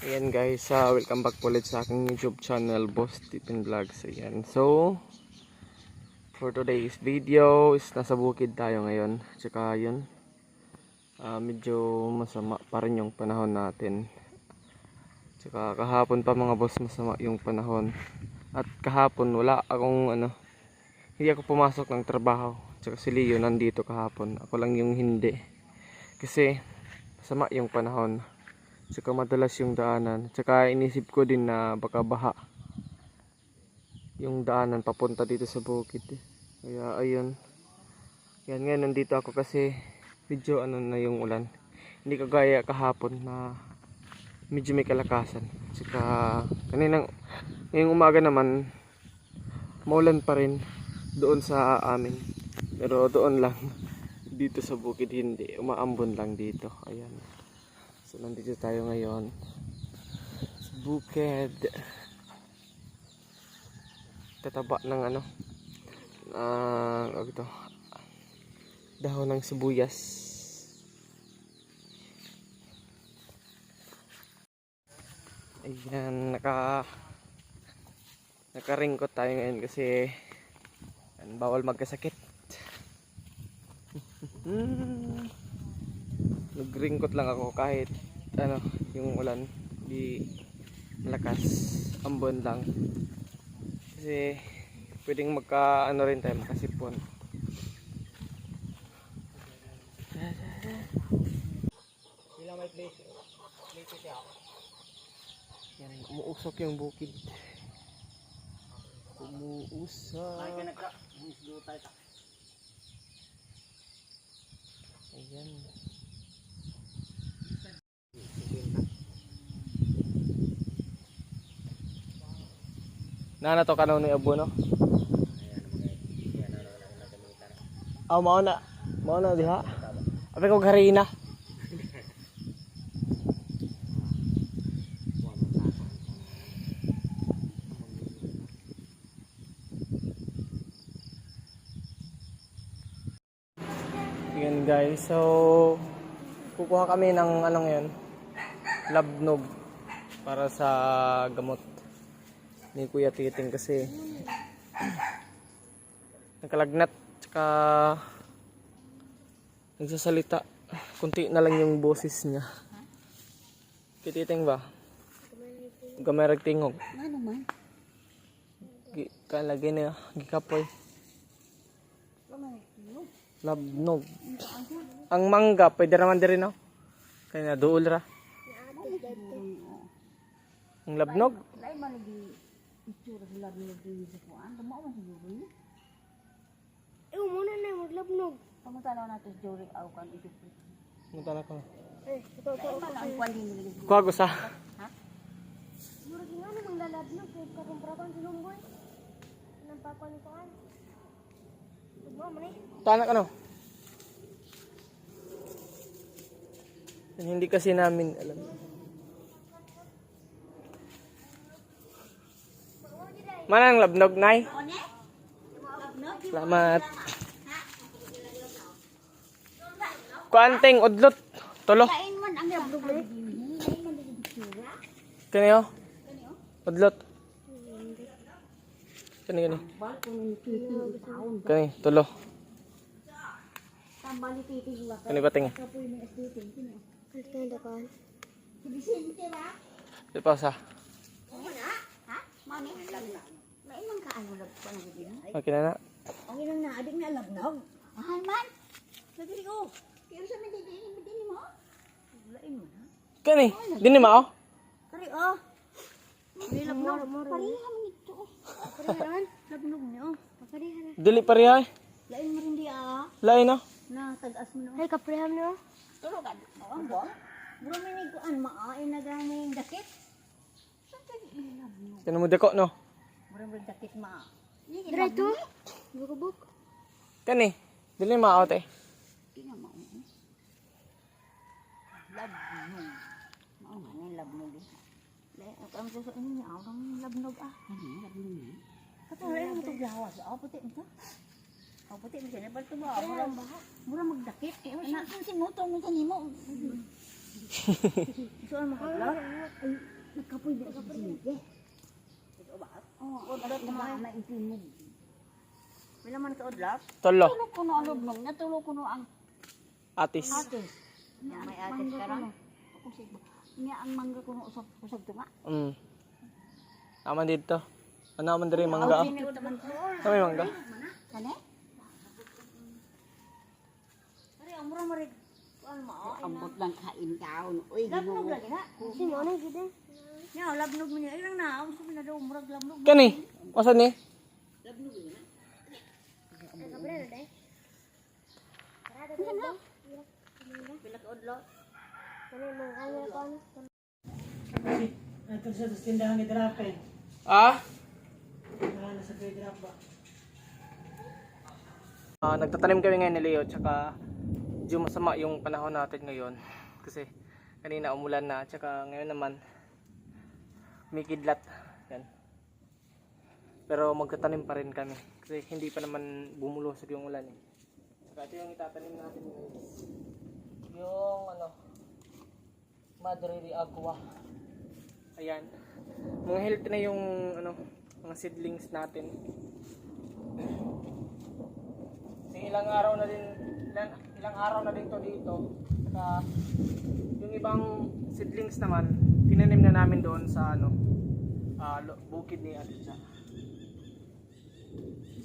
Ayan guys, uh, welcome back ulit sa aking YouTube channel, Boss Stephen Vlogs. Ayan, so for today's video is nasa bukid tayo ngayon. Tsaka yun, ah, medyo masama pa rin yung panahon natin. Tsaka kahapon pa mga boss, masama yung panahon. At kahapon wala akong ano, hindi ako pumasok ng trabaho. Tsaka si Leo nandito kahapon. Ako lang yung hindi. Kasi masama yung panahon. Tsaka madalas yung daanan. Tsaka inisip ko din na baka baha. Yung daanan papunta dito sa bukid. eh. Kaya ayun. Yan ngayon nandito ako kasi medyo ano na yung ulan. Hindi kagaya kahapon na medyo may kalakasan. Tsaka kaninang ngayong umaga naman maulan pa rin doon sa amin. Pero doon lang. Dito sa bukid hindi. Umaambon lang dito. Ayan. So nandito tayo ngayon sa bukid. Tataba ng ano ah uh, ito dahon ng sibuyas. Ayan, naka nakaringkot tayo ngayon kasi bawal magkasakit. Hmm. Nagringkot lang ako kahit ano, yung ulan di malakas, ambon lang. Kasi pwedeng magka ano rin tayo, makasipon. Sila may place. Place siya. Yan, umuusok yung bukid. Umuusok. Ayan. Nana to kanaw ni Abo no? Aw mao na. Mao na diha. Ape ko harina. Yan guys, so kukuha kami ng anong yun, labnog para sa gamot ni Kuya Titing kasi nakalagnat tsaka nagsasalita. Kunti na lang yung boses niya. Kuya Titing ba? Gamay tingog. Ano man? Kalagay na gikapoy. Labnog. Ang mangga pwede naman din no? Kaya na duol ra. Ang labnog Man lagi itsura sa labi ng dili sa kuan. Tama man siguro ni. Eh, muna na yung maglabnog. Pamutanaw natin sa Jory aw kan ito. Munta na ko Eh, ito, ito, ito. Man ang kuan din kuha ko sa Mura nga namang lalabnog. Kaya kakumprakan si Lumboy. Anong papa ni Kuan? Tugma mo ni. tanak ano hindi kasi namin alam Mana ang labnog, Nay? Salamat. Kuanting udlot. Tulo. Lain man ang lablog lagi din. Lain man lagi itsura. Kani oh. Udlot. Kani kani. Kani tulo. Kani bating. Kapoy ni estetin kini. Ito yung dakan. Bisente ba? Di pa sa. Ha? Ka ano lag pa nang din. Ay, Okay na na. ang inang na adik na labnog. Mahal man. Lagi ko. Kaya sa mga din mo. Lain man ha. Kani. Dini mao. Kari oh. May labnog. Pariha man ito. Pariha Labnog niyo. Pakarihan na. Dili pareha. eh. Lain mo rin di ah. Lain oh. Na tagas mo no. Ay, kapreham niyo. Tulog ka. Ang bo. Bro may niguan maain na gaming dakit. Saan ka di labnog? Kani mo deko no. May dakit ma. Direto. Bukabuk. Kani. Dili mao te. Tingnan mo. Labnog. Mao man yung labnog. Lain ang sa sa inyo aw ang labnog ah. Ano labnog ni? Katulad ang ito gawas. Aw puti mo. Aw puti mo siya. Ba't ito ba? Mura magdakit. Eh, ano, sin mo to mo sa nimo. Saan mo kadlot? Ay, nagkapoy di sa sige. Ito ba? Oo, udlot na na itimog. Wala man ka udlot? Tolo. Tulog ko no ang lubnog niya, tulog ko no ang Atis. atis. Ya, may atis ka ron. Niya ang mangga ko no usap usap tunga. Mm. Naman dito. Ano naman mangga? Ko taman ko. Ano may mangga? Kane? Ari amura mari kuan mo. Ambot lang kain kaon. Uy, labnog lagi na. Na gid. Nya labnog mo niya. Ilang na, ang sabi na daw murag labnog. Kani. Wasan ni? Ang kabre na dai. Pila ka udlot. Kani mong kanya kon. Ito sa tindahan ni Drape. Ah? Ah, nasa kay Drap ba? Ah, nagtatanim kami ngayon ni Leo tsaka medyo masama yung panahon natin ngayon kasi kanina umulan na tsaka ngayon naman may kidlat. Yan. Pero magtatanim pa rin kami. Kasi hindi pa naman bumulusog yung ulan eh. Tsaka ito yung itatanim natin guys. Yung ano Madre de Agua. Ayan. Mga healthy na yung ano mga seedlings natin. Kasi ilang araw na din ilang, ilang araw na din to dito. Saka yung ibang seedlings naman tinanim na namin doon sa ano lo- bukid ni Atcha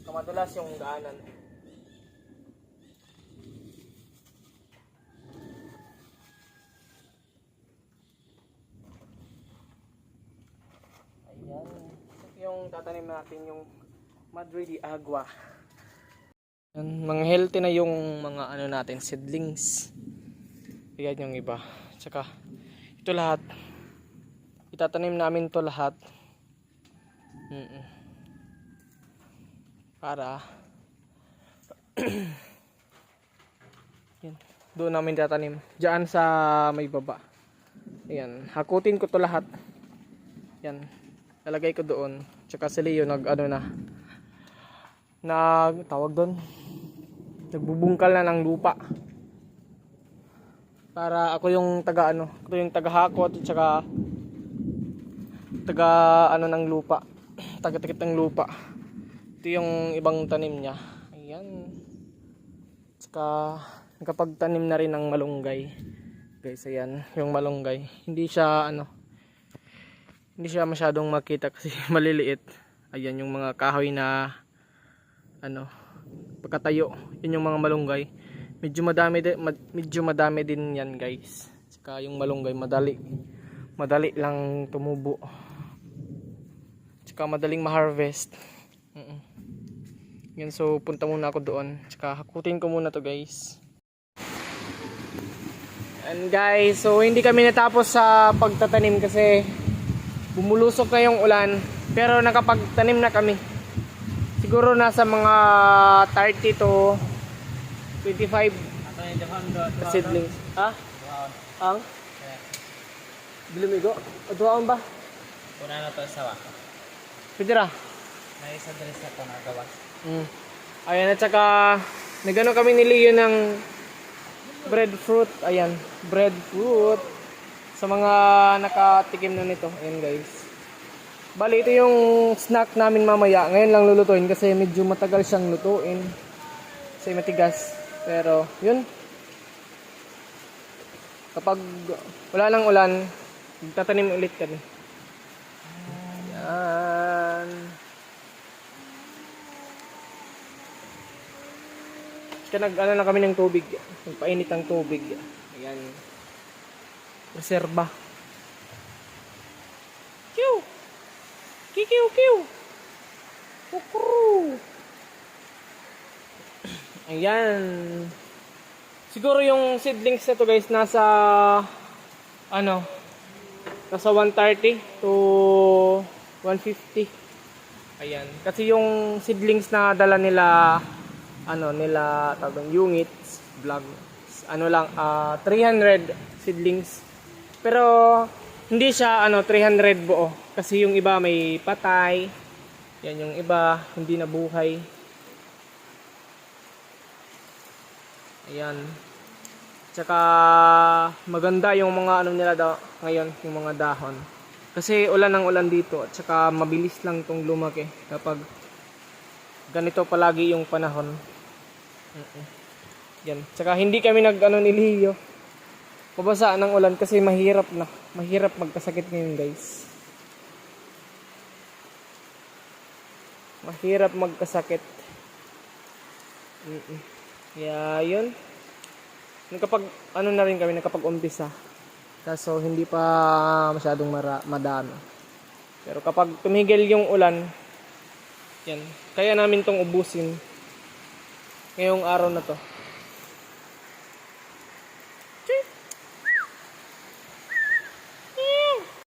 kamadulas yung daanan ayan yung tatanim natin yung Madre de Agua yan, mga healthy na yung mga ano natin, seedlings. Yan yung iba. Tsaka, ito lahat. Itatanim namin to lahat. Mm Para, yan. Doon namin tatanim. Diyan sa may baba. Ayan. Hakutin ko to lahat. Yan. Lalagay ko doon. Tsaka si Leo nag ano na. Nag, tawag doon nagbubungkal na ng lupa para ako yung taga ano ako yung taga hakot at saka taga ano ng lupa. Taga tikit ng lupa. Ito yung ibang tanim niya. Ayan. Saka nakapagtanim na rin ng malunggay. Guys ayan yung malunggay. Hindi siya ano hindi siya masyadong makita kasi maliliit. Ayan yung mga kahoy na ano pagkatayo. Yun yung mga malunggay. Medyo madami din medyo madami din yan guys. Saka yung malunggay madali. Madali lang tumubo saka madaling ma-harvest Mm-mm. yan so punta muna ako doon saka hakutin ko muna to guys and guys so hindi kami natapos sa pagtatanim kasi bumulusok na yung ulan pero nakapagtanim na kami siguro nasa mga 30 to 25 na seedlings. Ha? Ang? Bilumigo? Aduaan ba? Una na to sa waka. Pwede ra? May isa dali sa to nagawas. Mm. Ayan, at saka nagano kami ni Leo ng breadfruit. Ayan, breadfruit. Sa mga nakatikim na nito. Ayan guys. Bali, ito yung snack namin mamaya. Ngayon lang lulutuin kasi medyo matagal siyang lutuin. Kasi matigas. Pero, yun. Kapag wala nang ulan, magtatanim ulit kami. Yan. Kaya nag ano na kami ng tubig. Nagpainit ng tubig. Ayan. Reserba. Kiw! Kikiw, kiw! Kukuru! Ayan. Siguro yung seedlings na to guys nasa ano nasa 130 to 150. Ayan. Kasi yung seedlings na dala nila ano nila tawag units vlog ano lang ah, 300 seedlings. Pero hindi siya ano 300 buo kasi yung iba may patay. Yan yung iba hindi nabuhay. Ayan. Tsaka maganda yung mga ano nila daw ngayon, yung mga dahon. Kasi ulan ng ulan dito at tsaka mabilis lang tong lumaki kapag ganito palagi yung panahon. Yan. Tsaka hindi kami nag ano ni Leo. Pabasa ng ulan kasi mahirap na. Mahirap magkasakit ngayon guys. Mahirap magkasakit. Mm-mm. Kaya yun. Nakapag ano na rin kami nakapag-umpisa. Kaso hindi pa masyadong mara, madami. Pero kapag tumigil yung ulan, yan, kaya namin tong ubusin ngayong araw na to.